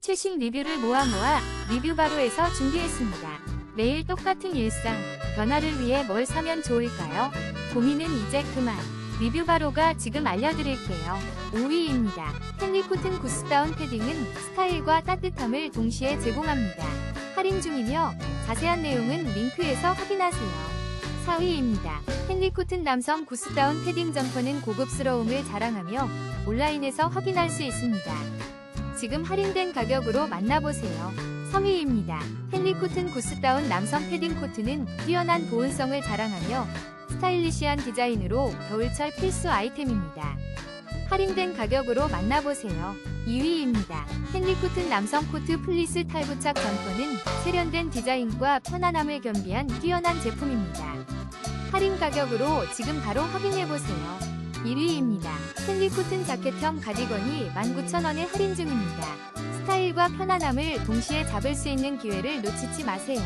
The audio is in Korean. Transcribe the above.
최신 리뷰를 모아 모아 리뷰 바로에서 준비했습니다. 매일 똑같은 일상, 변화를 위해 뭘 사면 좋을까요? 고민은 이제 그만. 리뷰 바로가 지금 알려드릴게요. 5위입니다. 헨리 코튼 구스다운 패딩은 스타일과 따뜻함을 동시에 제공합니다. 할인 중이며 자세한 내용은 링크에서 확인하세요. 4위입니다. 헨리 코튼 남성 구스다운 패딩 점퍼는 고급스러움을 자랑하며 온라인에서 확인할 수 있습니다. 지금 할인된 가격으로 만나보세요. 3위입니다. 헨리 코튼 구스다운 남성 패딩 코트는 뛰어난 보온성을 자랑하며 스타일리시한 디자인으로 겨울철 필수 아이템입니다. 할인된 가격으로 만나보세요. 2위입니다. 헨리 코튼 남성 코트 플리스 탈부착 점퍼는 세련된 디자인과 편안함을 겸비한 뛰어난 제품입니다. 할인 가격으로 지금 바로 확인해보세요. 1위입니다. 헨리 코튼 자켓형 가디건이 19,000원에 할인 중입니다. 스타일과 편안함을 동시에 잡을 수 있는 기회를 놓치지 마세요.